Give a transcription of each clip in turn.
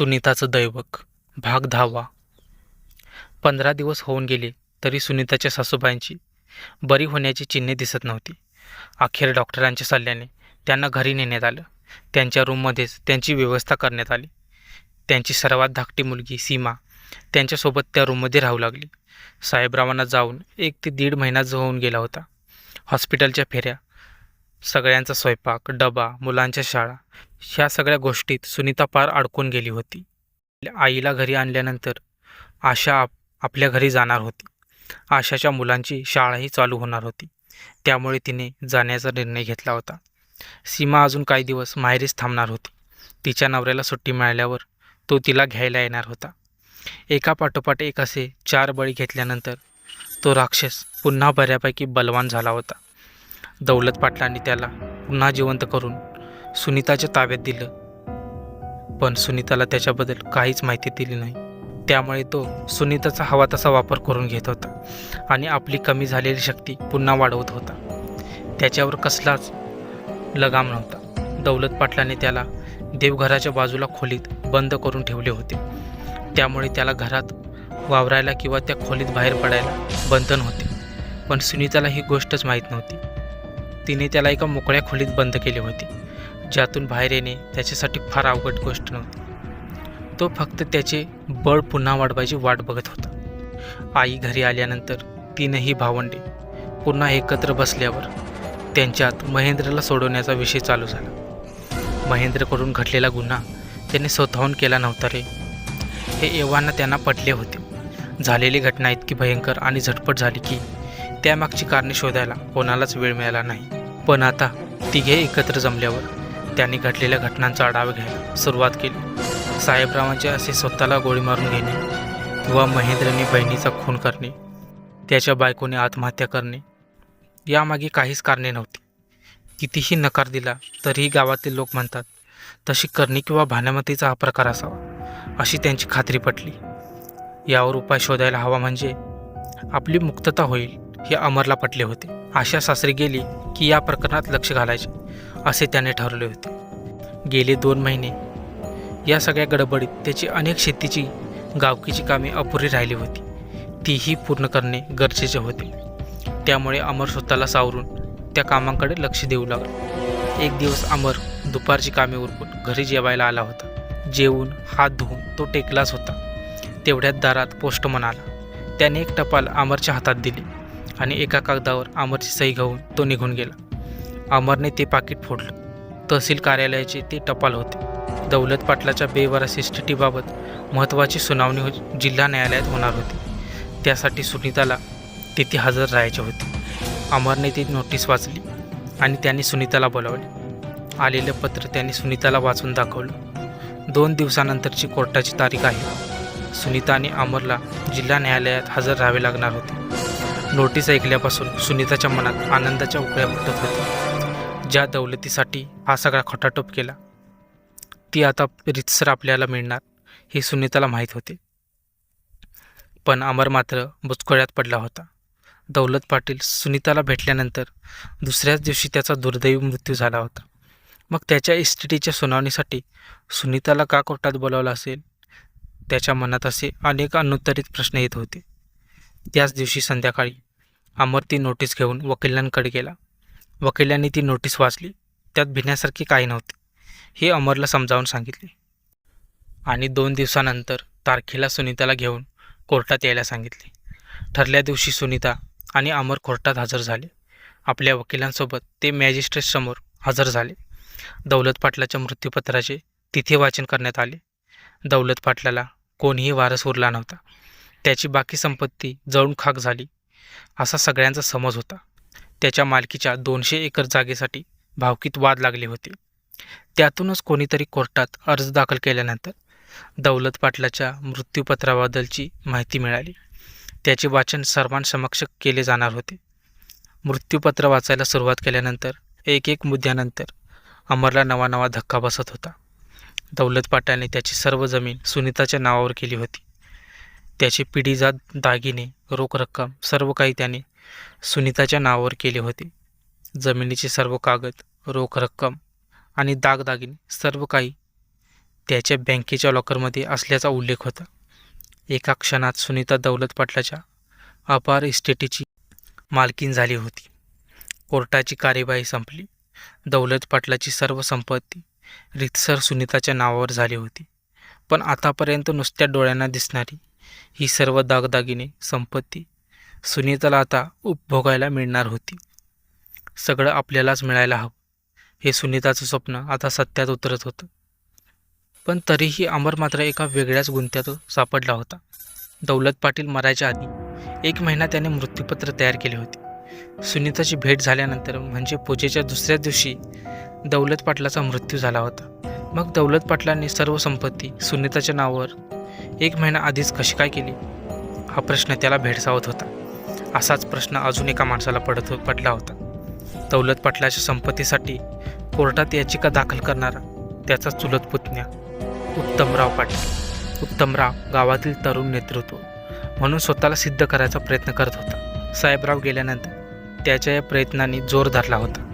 सुनीताचं दैवक. भाग दहावा. पंधरा दिवस होऊन गेले तरी सुनीताच्या सासूबाईंची बरी होण्याची चिन्हे दिसत नव्हती. अखेर डॉक्टरांच्या सल्ल्याने त्यांना घरी नेण्यात आलं. त्यांच्या रूममध्येच त्यांची व्यवस्था करण्यात आली. त्यांची सर्वात धाकटी मुलगी सीमा त्यांच्यासोबत त्या रूममध्ये राहू लागली. साहेबरावांना जाऊन एक ते दीड महिना जो होऊन गेला होता. हॉस्पिटलच्या फेऱ्या सगळ्यांचा स्वयंपाक डबा मुलांच्या शाळा ह्या सगळ्या गोष्टीत सुनीता पार अडकून गेली होती. आईला घरी आणल्यानंतर आशा आप आपल्या घरी जाणार होती. आशाच्या मुलांची शाळाही चालू होणार होती. त्यामुळे तिने जाण्याचा निर्णय घेतला होता. सीमा अजून काही दिवस माहेरीच थांबणार होती. तिच्या नवऱ्याला सुट्टी मिळाल्यावर तो तिला घ्यायला येणार होता. एका पाठोपाठ एक असे चार बळी घेतल्यानंतर तो राक्षस पुन्हा बऱ्यापैकी बलवान झाला होता. दौलत पाटलांनी त्याला पुन्हा जिवंत करून सुनीताच्या ताब्यात दिलं. पण सुनीताला त्याच्याबद्दल काहीच माहिती दिली नाही. त्यामुळे तो सुनीताचा हवा तसा वापर करून घेत होता आणि आपली कमी झालेली शक्ती पुन्हा वाढवत होता. त्याच्यावर कसलाच लगाम नव्हता. दौलत पाटलाने त्याला देवघराच्या बाजूला खोलीत बंद करून ठेवले होते. त्यामुळे त्याला घरात वावरायला किंवा त्या खोलीत बाहेर पडायला बंधन होते. पण सुनीताला ही गोष्टच माहीत नव्हती. तिने त्याला एका मोकळ्या खोलीत बंद केले होते. ज्यातून बाहेर येणे त्याच्यासाठी फार अवघड गोष्ट नव्हती. तो फक्त त्याचे बळ पुन्हा वाढवायची वाट बघत होता. आई घरी आल्यानंतर तीनही भावंडे पुन्हा एकत्र बसल्यावर त्यांच्यात महेंद्रला सोडवण्याचा विषय चालू झाला. महेंद्रकडून घडलेला गुन्हा त्याने स्वतःहून केला नव्हता रे. हे एव्हाना त्यांना पटले होते. झालेली घटना इतकी भयंकर आणि झटपट झाली की त्यामागची कारणे शोधायला कोणालाच वेळ मिळाला नाही. पण आता तिघे एकत्र जमल्यावर त्यांनी घडलेल्या घटनांचा आढावा घ्यायला सुरुवात केली. साहेबरावांचे असे स्वतःला गोळी मारून घेणे किंवा महेंद्रने बहिणीचा खून करणे त्याच्या बायकोने आत्महत्या करणे यामागे काहीच कारणे नव्हती. कितीही नकार दिला तरीही गावातील लोक म्हणतात तशी करणे किंवा भाण्यामतीचा हा प्रकार असावा अशी त्यांची खात्री पटली. यावर उपाय शोधायला हवा म्हणजे आपली मुक्तता होईल हे अमरला पटले होते. आशा सासरी गेली की या प्रकरणात लक्ष घालायचे असे त्याने ठरवले होते. गेले दोन महिने. या सगळ्या गडबडीत त्याची अनेक शेतीची गावकीची कामे अपुरी राहिली होती. तीही पूर्ण करणे गरजेचे होते. त्यामुळे अमर स्वतःला सावरून त्या कामांकडे लक्ष देऊ लागला. एक दिवस अमर दुपारची कामे उरकून घरी जेवायला आला होता. जेवून हात धुवून तो टेकलाच होता. तेवढ्यात दारात पोस्टमन आला त्याने एक टपाल अमरच्या हातात दिली. आणि एका कागदावर अमरची सही घेऊन तो निघून गेला. अमरने ते पाकिट फोडलं. तहसील कार्यालयाचे ते टपाल होते. दौलत पाटलाच्या बेवारस स्थितीबाबत महत्त्वाची सुनावणी हो- जिल्हा न्यायालयात होणार होती. त्यासाठी सुनीताला तिथे हजर राहायचे होते. अमरने ती नोटीस वाचली आणि त्यांनी सुनीताला बोलावले. आलेलं पत्र त्यांनी सुनीताला वाचून दाखवलं. दोन दिवसानंतरची कोर्टाची तारीख आहे. सुनीता आणि अमरला जिल्हा न्यायालयात हजर राहावे लागणार होते. नोटीस ऐकल्यापासून सुनीताच्या मनात आनंदाच्या उकळ्या फुटत होत्या. ज्या दौलतीसाठी हा सगळा खटाटोप केला ती आता रितसर आपल्याला मिळणार हे सुनीताला माहीत होते. पण अमर मात्र बुचकळ्यात पडला होता. दौलत पाटील सुनीताला भेटल्यानंतर दुसऱ्याच दिवशी त्याचा दुर्दैवी मृत्यू झाला होता. मग त्याच्या इस्टेटीच्या सुनावणीसाठी सुनीताला का कोर्टात बोलावलं असेल? त्याच्या मनात असे अनेक अनुत्तरित प्रश्न येत होते. त्याच दिवशी संध्याकाळी अमर ती नोटीस घेऊन वकिलांकडे गेला. वकिलांनी ती नोटीस वाचली. त्यात भिण्यासारखे काही नव्हते. हे अमरला समजावून सांगितले. आणि दोन दिवसानंतर तारखेला सुनीताला घेऊन कोर्टात यायला सांगितले. ठरल्या दिवशी सुनीता आणि अमर कोर्टात हजर झाले. आपल्या वकिलांसोबत ते मॅजिस्ट्रेटसमोर हजर झाले. दौलत पाटलाच्या मृत्यूपत्राचे तिथे वाचन करण्यात आले. दौलत पाटलाला कोणीही वारस उरला नव्हता. त्याची बाकी संपत्ती जळून खाक झाली. असा सगळ्यांचा समज होता. त्याच्या मालकीच्या दोनशे एकर जागेसाठी भावकीत वाद लागले होते. त्यातूनच कोणीतरी कोर्टात अर्ज दाखल केल्यानंतर दौलत पाटलाच्या मृत्यूपत्राबद्दलची माहिती मिळाली. त्याचे वाचन सर्वांसमक्ष केले जाणार होते. मृत्यूपत्र वाचायला सुरुवात केल्यानंतर एक एक मुद्द्यानंतर अमरला नवा नवा धक्का बसत होता. दौलत पाटलाने त्याची सर्व जमीन सुनीताच्या नावावर केली होती. त्याचे पिढीजात दागिने रोख रक्कम सर्व काही त्याने सुनीताच्या नावावर केले होते. जमिनीचे सर्व कागद रोख रक्कम आणि दागदागिने सर्व काही त्याच्या बँकेच्या लॉकरमध्ये असल्याचा उल्लेख होता. एका क्षणात सुनीता दौलत पाटलाच्या अपार इस्टेटीची मालकीन झाली होती. कोर्टाची कार्यवाही संपली. दौलत पाटलाची सर्व संपत्ती रितसर सुनीताच्या नावावर झाली होती. पण आतापर्यंत नुसत्या डोळ्यांना दिसणारी ही सर्व दागदागिने संपत्ती सुनीताला आता उपभोगायला मिळणार होती. सगळं आपल्यालाच मिळायला हवं हे सुनीताचं स्वप्न आता सत्यात उतरत होतं. पण तरीही अमर मात्र एका वेगळ्याच गुंत्यात सापडला होता. दौलत पाटील मरायच्या आधी एक महिना त्याने मृत्यूपत्र तयार केले होते. सुनीताची भेट झाल्यानंतर म्हणजे पूजेच्या दुसऱ्या दिवशी दौलत पाटलाचा मृत्यू झाला होता. मग दौलत पाटलांनी सर्व संपत्ती सुनीताच्या नावावर एक महिना आधीच कशी काय केली? हा प्रश्न त्याला भेडसावत होता. असाच प्रश्न अजून एका माणसाला पडत हो, पडला होता. दौलत पाटलाच्या संपत्तीसाठी कोर्टात याचिका दाखल करणारा त्याचा चुलत पुतण्या उत्तमराव पाटील. उत्तमराव गावातील तरुण नेतृत्व म्हणून स्वतःला सिद्ध करायचा प्रयत्न करत होता. साहेबराव गेल्यानंतर त्याच्या या प्रयत्नांनी जोर धरला होता.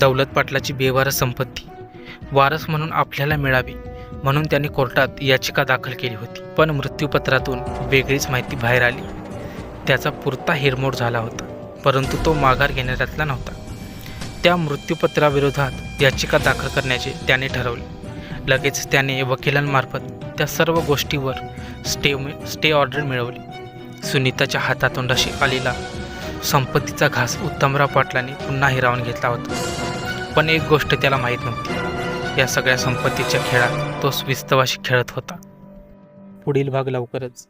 दौलत पाटलाची बेवारस संपत्ती वारस म्हणून आपल्याला मिळावी म्हणून त्यांनी कोर्टात याचिका दाखल केली होती. पण मृत्यूपत्रातून वेगळीच माहिती बाहेर आली. त्याचा पुरता हिरमोड झाला होता परंतु तो माघार घेण्यातला नव्हता. त्या मृत्यूपत्राविरोधात याचिका दाखल करण्याचे त्याने ठरवले. लगेच त्याने वकिलांमार्फत त्या सर्व गोष्टीवर स्टे स्टे ऑर्डर मिळवली. सुनीताच्या हातातोंडाशी आलेला संपत्तीचा घास उत्तमराव पाटलांनी पुन्हा हिरावून घेतला होता. पण एक गोष्ट त्याला माहीत नव्हती. या सगळ्या संपत्तीच्या खेळात तो विस्तवाशी खेळत होता. पुढील भाग लवकरच.